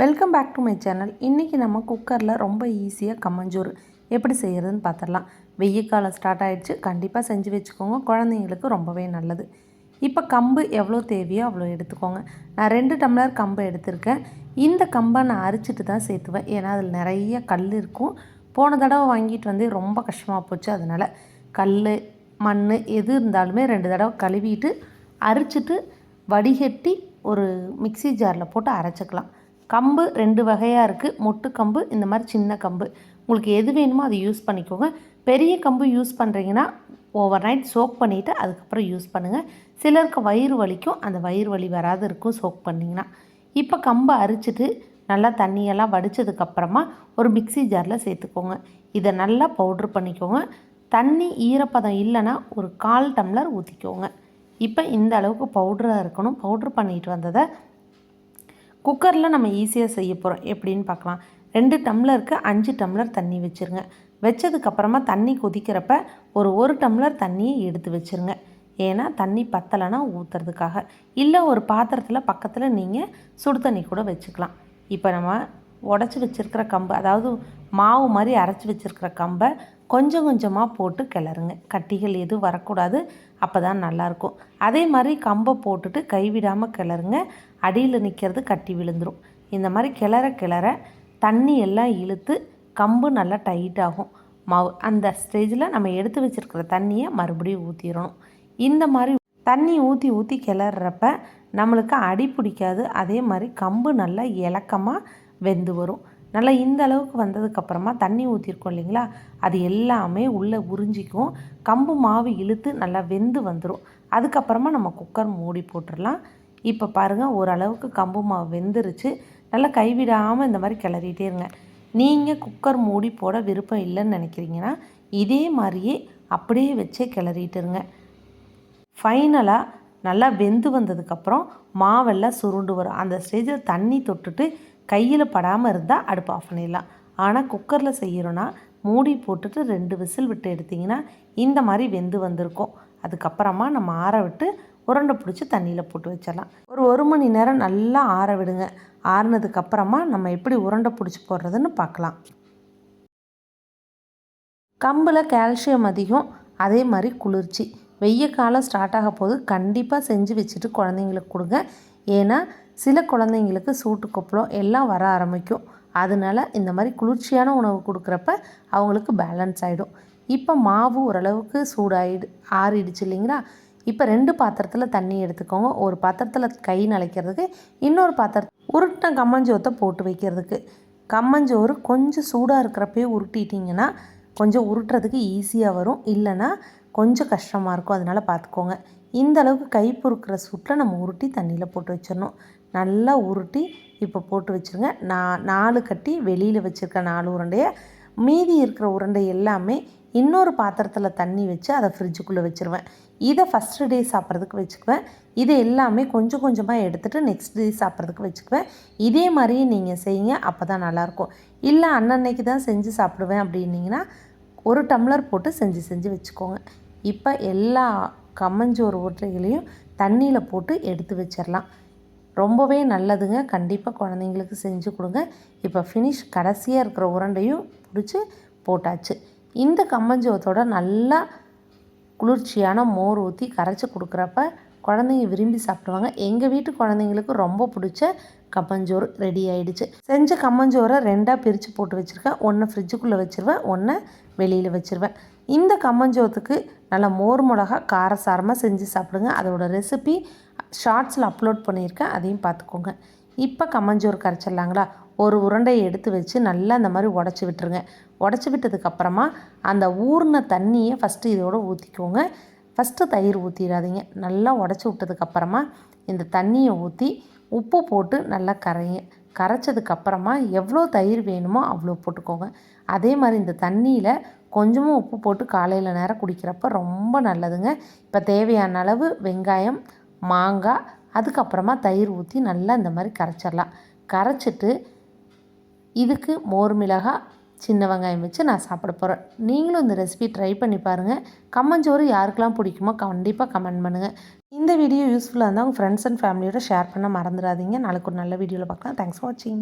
Welcome back to my channel இன்றைக்கி நம்ம குக்கரில் ரொம்ப ஈஸியாக கம்மஞ்சோறு எப்படி செய்கிறதுன்னு பார்த்துடலாம் வெயில் காலம் ஸ்டார்ட் ஆகிடுச்சு கண்டிப்பாக செஞ்சு வச்சுக்கோங்க. குழந்தைங்களுக்கு ரொம்பவே நல்லது. இப்போ கம்பு எவ்வளோ தேவையோ அவ்வளோ எடுத்துக்கோங்க. நான் ரெண்டு டம்ளர் கம்பு எடுத்திருக்கேன். இந்த கம்பை நான் அரிச்சிட்டு தான் சேர்த்துவேன். ஏன்னா அதில் நிறைய கல் இருக்கும். போன தடவை வாங்கிட்டு வந்து ரொம்ப கஷ்டமாக போச்சு. அதனால் கல் மண் எது இருந்தாலுமே ரெண்டு தடவை கழுவிட்டு அரிச்சிட்டு வடிகட்டி ஒரு மிக்சி ஜாரில் போட்டு அரைச்சிக்கலாம். கம்பு ரெண்டு வகையாக இருக்குது மொட்டு கம்பு இந்த மாதிரி சின்ன கம்பு. உங்களுக்கு எது வேணுமோ அதை யூஸ் பண்ணிக்கோங்க. பெரிய கம்பு யூஸ் பண்ணுறீங்கன்னா ஓவர் நைட் சோக் பண்ணிவிட்டு அதுக்கப்புறம் யூஸ் பண்ணுங்கள் சிலருக்கு வயிறு வலிக்கும். அந்த வயிறு வலி வராது இருக்கும் சோக் பண்ணிங்கன்னா. இப்போ கம்பை அரிச்சிட்டு நல்லா தண்ணியெல்லாம் வடித்ததுக்கப்புறமா ஒரு மிக்சி ஜாரில் சேர்த்துக்கோங்க. இதை நல்லா பவுட்ரு பண்ணிக்கோங்க. தண்ணி ஈரப்பதம் இல்லைன்னா ஒரு கால் டம்ளர் ஊற்றிக்கோங்க இப்போ இந்த அளவுக்கு பவுட்ராக இருக்கணும். பவுட்ரு பண்ணிட்டு வந்ததை குக்கரில் நம்ம ஈஸியாக செய்ய போகிறோம். எப்படின்னு பார்க்கலாம். ரெண்டு டம்ளருக்கு அஞ்சு டம்ளர் தண்ணி வச்சுருங்க. வச்சதுக்கப்புறமா தண்ணி கொதிக்கிறப்ப ஒரு ஒரு டம்ளர் தண்ணியை எடுத்து வச்சுருங்க. ஏன்னா தண்ணி பத்தலைன்னா ஊற்றுறதுக்காக இல்லை ஒரு பாத்திரத்தில் பக்கத்தில் நீங்கள் சுடு தண்ணி கூட வச்சுக்கலாம். இப்போ நம்ம உடச்சி வச்சுருக்கிற கம்பு அதாவது மாவு மாதிரி அரைச்சி வச்சுருக்கிற கம்பை கொஞ்சம் கொஞ்சமாக போட்டு கிளறுங்க. கட்டிகள் எதுவும் வரக்கூடாது. அப்போ தான் நல்லாயிருக்கும். அதே மாதிரி கம்பை போட்டுட்டு கைவிடாமல் கிளறுங்க. அடியில் நிற்கிறது கட்டி விழுந்துடும் இந்த மாதிரி கிளற கிளற தண்ணி எல்லாம் இழுத்து கம்பு நல்லா டைட் ஆகும். மவு அந்த ஸ்டேஜில் நம்ம எடுத்து வச்சுருக்கிற தண்ணியை மறுபடியும் ஊற்றிடணும் இந்த மாதிரி தண்ணி ஊற்றி ஊற்றி கிளறப்ப நம்மளுக்கு அடி பிடிக்காது. அதே மாதிரி கம்பு நல்லா இலக்கமாக வெந்து வரும். நல்லா இந்த அளவுக்கு வந்ததுக்கப்புறமா தண்ணி ஊற்றிருக்கோம் இல்லைங்களா? அது எல்லாமே உள்ளே உறிஞ்சிக்கும். கம்பு மாவு இழுத்து நல்லா வெந்து வந்துடும் அதுக்கப்புறமா நம்ம குக்கர் மூடி போட்டுடலாம் இப்போ பாருங்கள் ஓரளவுக்கு கம்பு மாவு வெந்துருச்சு. நல்லா கைவிடாமல் இந்த மாதிரி கிளறிட்டே இருங்க. நீங்கள் குக்கர் மூடி போட விருப்பம் இல்லைன்னு நினைக்கிறீங்கன்னா இதே மாதிரியே அப்படியே வச்சே கிளறிட்டுருங்க ஃபைனலாக நல்லா வெந்து வந்ததுக்கப்புறம் மாவெல்லாம் சுருண்டு வரும். அந்த ஸ்டேஜில் தண்ணி தொட்டுட்டு கையில் படாமல் இருந்தால் அடுப்பு ஆஃப் பண்ணிடலாம். ஆனால் குக்கரில் செய்கிறோன்னா மூடி போட்டுட்டு ரெண்டு விசில் விட்டு எடுத்திங்கன்னா இந்த மாதிரி வெந்து வந்திருக்கும். அதுக்கப்புறமா நம்ம ஆற விட்டு உருண்டை பிடிச்சி தண்ணியில் போட்டு வச்சிடலாம். ஒரு ஒரு மணி நேரம் நல்லா ஆற விடுங்க. ஆறுனதுக்கப்புறமா நம்ம எப்படி உருண்டை பிடிச்சி போடுறதுன்னு பார்க்கலாம். கம்பில் கால்சியம் அதிகம் அதே மாதிரி குளிர்ச்சி. வெய்ய காலம் ஸ்டார்ட் ஆக போது கண்டிப்பாக செஞ்சு வச்சுட்டு குழந்தைங்களுக்கு கொடுங்க. ஏன்னா சில குழந்தைங்களுக்கு சூட்டு கொப்பளம் எல்லாம் வர ஆரம்பிக்கும். அதனால இந்த மாதிரி குளிர்ச்சியான உணவு கொடுக்குறப்ப அவங்களுக்கு பேலன்ஸ் ஆகிடும் இப்போ மாவு ஓரளவுக்கு சூடாயிடு ஆறிடுச்சு இல்லைங்களா? இப்போ ரெண்டு பாத்திரத்தில் தண்ணி எடுத்துக்கோங்க. ஒரு பாத்திரத்தில் கை நனைக்கிறதுக்கு இன்னொரு பாத்திரம் உருட்டின கம்மஞ்சோத்தை போட்டு வைக்கிறதுக்கு. கம்மஞ்சோறு கொஞ்சம் சூடாக இருக்கிறப்பயே உருட்டிட்டிங்கன்னா கொஞ்சம் உருட்டுறதுக்கு ஈஸியாக வரும். இல்லைன்னா கொஞ்சம் கஷ்டமாக இருக்கும். அதனால் பார்த்துக்கோங்க இந்த அளவுக்கு கை பொறுக்கிற சூட்டில் நம்ம உருட்டி தண்ணியில் போட்டு வச்சிடணும். நல்லா உருட்டி இப்போ போட்டு வச்சுருங்க. நான் நாலு கட்டி வெளியில் வச்சுருக்க நாலு உருண்டையை மீதி இருக்கிற உருண்டை எல்லாமே இன்னொரு பாத்திரத்தில் தண்ணி வச்சு அதை ஃப்ரிட்ஜுக்குள்ளே வச்சுருவேன். இதை ஃபஸ்ட்டு டே சாப்பிட்றதுக்கு வச்சுக்குவேன். இது எல்லாமே கொஞ்சம் கொஞ்சமாக எடுத்துகிட்டு நெக்ஸ்ட் டே சாப்பிட்றதுக்கு வச்சுக்குவேன். இதே மாதிரியே நீங்கள் செய்யுங்க அப்போ தான் நல்லாயிருக்கும். இல்லை அன்னன்னைக்கு தான் செஞ்சு சாப்பிடுவேன் அப்படின்னிங்கன்னா ஒரு டம்ளர் போட்டு செஞ்சு செஞ்சு வச்சுக்கோங்க. இப்போ எல்லா கம்மஞ்சோறு ஓட்டைகளையும் தண்ணியில் போட்டு எடுத்து வச்சிடலாம் ரொம்பவே நல்லதுங்க. கண்டிப்பாக குழந்தைங்களுக்கு செஞ்சு கொடுங்க. இப்போ ஃபினிஷ் கடைசியாக இருக்கிற உருண்டையும் பிடிச்சி போட்டாச்சு. இந்த கம்மஞ்சோத்தோட நல்லா குளிர்ச்சியான மோர் ஊற்றி கரைச்சி கொடுக்குறப்ப குழந்தைங்க விரும்பி சாப்பிடுவாங்க. எங்கள் வீட்டு குழந்தைங்களுக்கு ரொம்ப பிடிச்ச கம்மஞ்சோறு ரெடி ஆகிடுச்சு செஞ்ச கம்மஞ்சோரை ரெண்டாக பிரித்து போட்டு வச்சுருக்கேன். ஒன்று ஃப்ரிட்ஜுக்குள்ளே வச்சுருவேன் ஒன்று வெளியில் வச்சுருவேன். இந்த கம்மஞ்சோத்துக்கு நல்லா மோர் மிளகா காரசாரமாக செஞ்சு சாப்பிடுங்க. அதோடய ரெசிபி ஷார்ட்ஸில் அப்லோட் பண்ணியிருக்கேன் அதையும் பார்த்துக்கோங்க. இப்போ கம்மஞ்சோறு கரைச்சிடலாங்களா? ஒரு உருண்டையை எடுத்து வச்சு நல்லா அந்த மாதிரி உடச்சி விட்டுருங்க. உடச்சி விட்டதுக்கப்புறமா அந்த ஊர்ன தண்ணியை ஃபஸ்ட்டு இதோடு ஊற்றிக்கோங்க ஃபஸ்ட்டு தயிர் ஊற்றிடாதீங்க நல்லா உடச்சி விட்டதுக்கப்புறமா இந்த தண்ணியை ஊற்றி உப்பு போட்டு நல்லா கரைங்க கரைச்சதுக்கப்புறமா எவ்வளோ தயிர் வேணுமோ அவ்வளோ போட்டுக்கோங்க. அதே மாதிரி இந்த தண்ணியில் கொஞ்சமாக உப்பு போட்டு காலையில் நேரம் குடிக்கிறப்ப ரொம்ப நல்லதுங்க. இப்போ தேவையான அளவு வெங்காயம் மாங்காய் அதுக்கப்புறமா தயிர் ஊற்றி நல்லா இந்த மாதிரி கரைச்சிடலாம். கரைச்சிட்டு இதுக்கு மோர் மிளகாய் சின்ன வெங்காயம் வச்சு நான் சாப்பிட போகிறேன் நீங்களும் இந்த ரெசிபி ட்ரை பண்ணி பாருங்கள் கம்மஞ்சோறு யாருக்கெல்லாம் பிடிக்குமோ கண்டிப்பாக கமெண்ட் பண்ணுங்கள் இந்த வீடியோ யூஸ்ஃபுல்லாக இருந்தால் உங்கள் ஃப்ரெண்ட்ஸ் அண்ட் ஃபேமிலியோட ஷேர் பண்ண மறந்துடாதீங்க. நாளைக்கு ஒரு நல்ல வீடியோவில் பார்க்கலாம். தேங்க்ஸ் ஃபார் வாட்சிங்